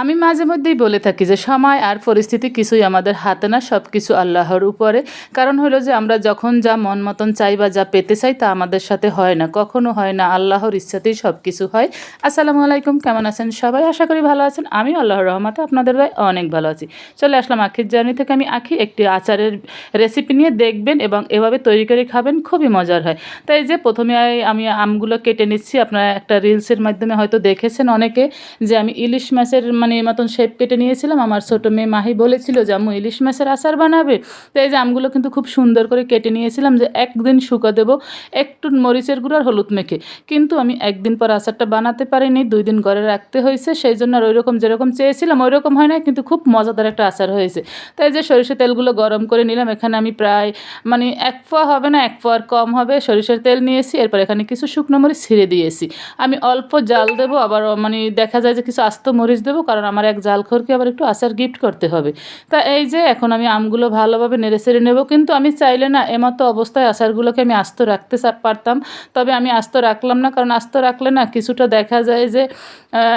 আমি মাঝে মধ্যেই বলে থাকি যে, সময় আর পরিস্থিতি কিছুই আমাদের হাতে না সব কিছু আল্লাহর উপরে। কারণ হলো যে, আমরা যখন যা মন মতন চাই বা যা পেতে চাই তা আমাদের সাথে হয় না, কখনো হয় না, আল্লাহর ইচ্ছাতেই সব কিছু হয়। আসসালামু আলাইকুম, কেমন আছেন সবাই? আশা করি ভালো আছেন। আমি আল্লাহর রহমতে আপনাদের ভাই অনেক ভালো আছি। চলে আসলাম আখির জার্নি থেকে। আমি আখি, একটি আচারের রেসিপি নিয়ে দেখবেন এবং এভাবে তৈরি করে খাবেন, খুবই মজার হয়। তাই যে, প্রথমে আমি আমগুলো কেটে নিচ্ছি। আপনারা একটা রিলসের মাধ্যমে হয়তো দেখেছেন অনেকে যে, আমি ইলিশ মাছের মানে মতন শেপ কেটে নিয়েছিলাম। আমার ছোটো মেয়ে মাহি বলেছিল যে, আম্মু, ইলিশ মাছের আচার বানাবে? তো এই যে আমগুলো কিন্তু খুব সুন্দর করে কেটে নিয়েছিলাম যে, একদিন শুকা দেবো, একটু মরিচের গুঁড়ো আর হলুদ মেখে। কিন্তু আমি একদিন পর আচারটা বানাতে পারিনি, দুই দিন ঘরে রাখতে হয়েছে। সেই জন্য আর ওই রকম যেরকম চেয়েছিলাম ওই রকম হয় না কিন্তু খুব মজাদার একটা আচার হয়েছে। তাই যে সরিষার তেলগুলো গরম করে নিলাম। এখানে আমি প্রায় মানে এক পোয়া হবে না, এক পোয়ার কম হবে। সরিষার তেল নিয়েছি, এরপর এখানে কিছু শুকনো মরিচ ছিঁড়ে দিয়েছি। আমি অল্প জাল দেবো, আবার মানে দেখা যায় যে কিছু আস্ত মরিচ দেবো কারণ আমার এক জালখোরকে আবার একটু আচার গিফট করতে হবে। তা এই যে এখন আমি আমগুলো ভালোভাবে নেড়ে সেড়ে নেব, কিন্তু আমি চাইলে না এমতো অবস্থায় আচারগুলোকে আমি আস্ত রাখতে পারতাম। তবে আমি আস্ত রাখলাম না, কারণ আস্ত রাখলে না কিছুটা দেখা যায় যে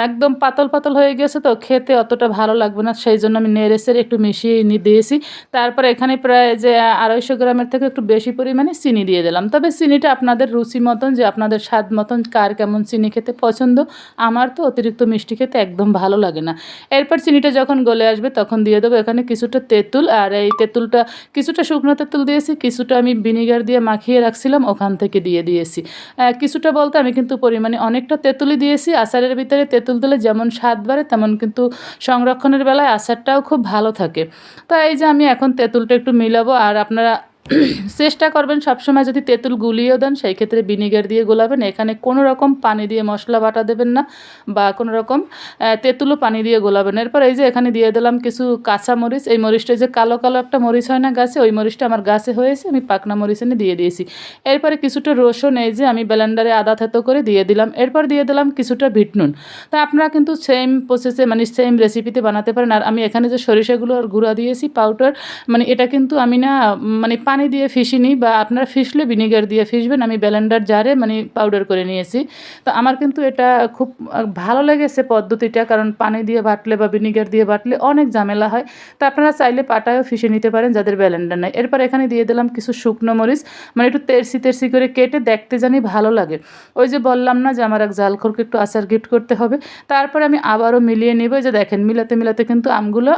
একদম পাতল পাতল হয়ে গেছে তো খেতে অতটা ভালো লাগবে না, সেই জন্য আমি নেড়ে সেড়ে একটু মিশিয়ে দিয়েছি। তারপর এখানে প্রায় যে আড়াইশো গ্রামের থেকে একটু বেশি পরিমাণে চিনি দিয়ে দিলাম। তবে চিনিটা আপনাদের রুচি মতন যে, আপনাদের স্বাদ মতন কার কেমন চিনি খেতে পছন্দ, আমার তো অতিরিক্ত মিষ্টি খেতে একদম ভালো লাগে না। এরপর চিনিটা যখন গলে আসবে তখন দিয়ে দেবো এখানে কিছুটা তেঁতুল আর এই তেঁতুলটা কিছুটা শুকনো তেঁতুল দিয়েছি, কিছুটা আমি ভিনিগার দিয়ে মাখিয়ে রাখছিলাম, ওখান থেকে দিয়ে দিয়েছি। কিছুটা বলতে আমি কিন্তু পরিমাণে অনেকটা তেঁতুলই দিয়েছি, আচারের ভিতরে তেঁতুল দিলে যেমন স্বাদ বাড়ে তেমন কিন্তু সংরক্ষণের বেলায় আচারটাও খুব ভালো থাকে। তো এই যে আমি এখন তেঁতুলটা একটু মিলাবো আর আপনারা চেষ্টা করবেন সবসময় যদি তেঁতুল গুলিয়েও দেন, সেই ক্ষেত্রে ভিনিগার দিয়ে গোলাবেন। এখানে কোনো রকম পানি দিয়ে মশলা বাটা দেবেন না বা কোনো রকম তেঁতুলও পানি দিয়ে গোলাবেন। এরপর এই যে এখানে দিয়ে দিলাম কিছু কাঁচা মরিচ। এই মরিচটা যে কালো কালো একটা মরিচ হয় না গাছে, ওই মরিচটা আমার গাছে হয়েছে, আমি পাকনা মরিচ এনে দিয়ে দিয়েছি। এরপরে কিছুটা রসুন, এই যে আমি ব্লেন্ডারে আদা থেতো করে দিয়ে দিলাম। এরপর দিয়ে দিলাম কিছুটা ভিটনুন তা আপনারা কিন্তু সেম প্রসেসে মানে সেম রেসিপিতে বানাতে পারেন। আর আমি এখানে যে সরিষাগুলো আর গুঁড়া দিয়েছি পাউডার মানে এটা কিন্তু আমি না মানে পানি দিয়ে ফিসিনি বা আপনারা ফিসলে ভিনিগার দিয়ে ফিসবেন। আমি ব্যালেন্ডার জারে মানে পাউডার করে নিয়েছি। তো আমার কিন্তু এটা খুব ভালো লেগেছে পদ্ধতিটা। কারণ পানি দিয়ে বাটলে বা ভিনিগার দিয়ে বাটলে অনেক ঝামেলা হয়। তো আপনারা চাইলে পাটায়ও ফিসে নিতে পারেন যাদের ব্যালেন্ডার নেই। এরপর এখানে দিয়ে দিলাম কিছু শুকনো মরিচ। মানে একটু তেরসি তেরসি করে কেটে দেখতে জানি ভালো লাগে। ওই যে বললাম না যে আমার এক জালখোরকে একটু আচার গিফট করতে হবে। তারপরে আমি আবারও মিলিয়ে নেব। যে দেখেন, মিলাতে মিলাতে কিন্তু আমগুলো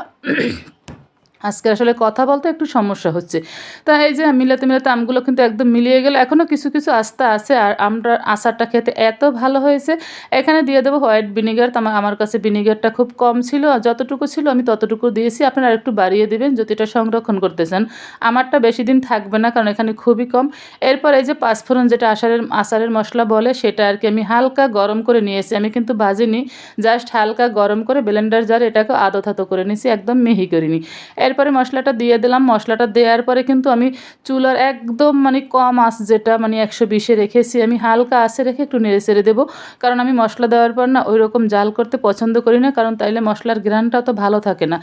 আজকে আসলে কথা বলতে একটু সমস্যা হচ্ছে। তা এই যে মিলাতে মিলাতে আমগুলো কিন্তু একদম মিলিয়ে গেলে। এখনও কিছু কিছু আস্তে আছে আর আমরা আচারটা খেতে এত ভালো হয়েছে। এখানে দিয়ে দেবো হোয়াইট ভিনিগার। আমার কাছে ভিনিগারটা খুব কম ছিল আর যতটুকু ছিল আমি ততটুকু দিয়েছি। আপনারা একটু বাড়িয়ে দেবেন যদি এটা সংরক্ষণ করতে চান। আমারটা বেশি দিন থাকবে না কারণ এখানে খুবই কম। এরপর এই যে পাঁচফোড়ন যেটা আচারের আচারের মশলা বলে সেটা আর কি আমি হালকা গরম করে নিয়েছি। আমি কিন্তু ভাজিনি, জাস্ট হালকা গরম করে ব্লেন্ডার জার এটাকে আদো থাতো করে নিয়েছি, একদম মিহি করিনি। এরপরে মশলাটা দিয়ে দিলাম। মশলাটা দেওয়ার পরে কিন্তু আমি চুলার একদম মানে কম আঁচ যেটা মানে একশো বিশে রেখেছি, আমি হালকা আঁচে রেখে একটু নেড়ে ছেড়ে দেবো। কারণ আমি মশলা দেওয়ার পর না ওই রকম জাল করতে পছন্দ করি না, কারণ তাইলে মশলার গ্রানটা তো ভালো থাকে না।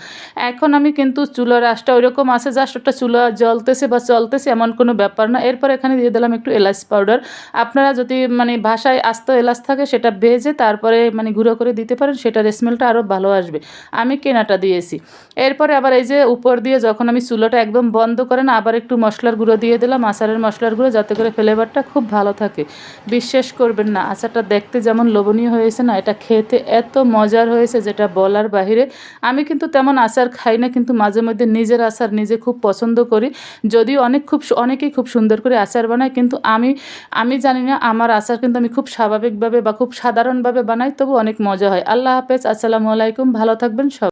এখন আমি কিন্তু চুলার আঁচটা ওই রকম আছে জাস্ট ওটা চুলা জ্বলতেছে বা চলতেছে এমন কোনো ব্যাপার না। এরপর এখানে দিয়ে দিলাম একটু এলাচ পাউডার আপনারা যদি মানে ভাষায় আস্ত এলাচ থাকে সেটা ভেজে তারপরে মানে গুঁড়ো করে দিতে পারেন, সেটার স্মেলটা আরও ভালো আসবে। আমি কেনাটা দিয়েছি। এরপরে আবার এই যে উপর দিয়ে যখন আমি চুলোটা একদম বন্ধ করে না, আবার একটু মশলার গুঁড়ো দিয়ে দিলাম, আচারের মশলার গুঁড়ো, যাতে করে ফ্লেভারটা খুব ভালো থাকে। বিশ্বাস করবেন না, আচারটা দেখতে যেমন লোভনীয় হয়েছে না, এটা খেতে এত মজার হয়েছে যেটা বলার বাহিরে। আমি কিন্তু তেমন আচার খাই না, কিন্তু মাঝে মধ্যে নিজের আচার নিজে খুব পছন্দ করি। যদিও অনেক খুব অনেকেই খুব সুন্দর করে আচার বানায়, কিন্তু আমি আমি জানি না, আমার আচার কিন্তু আমি খুব স্বাভাবিকভাবে বা খুব সাধারণভাবে বানাই, তবু অনেক মজা হয়। আল্লাহ হাফেজ, আসসালামু আলাইকুম, ভালো থাকবেন সব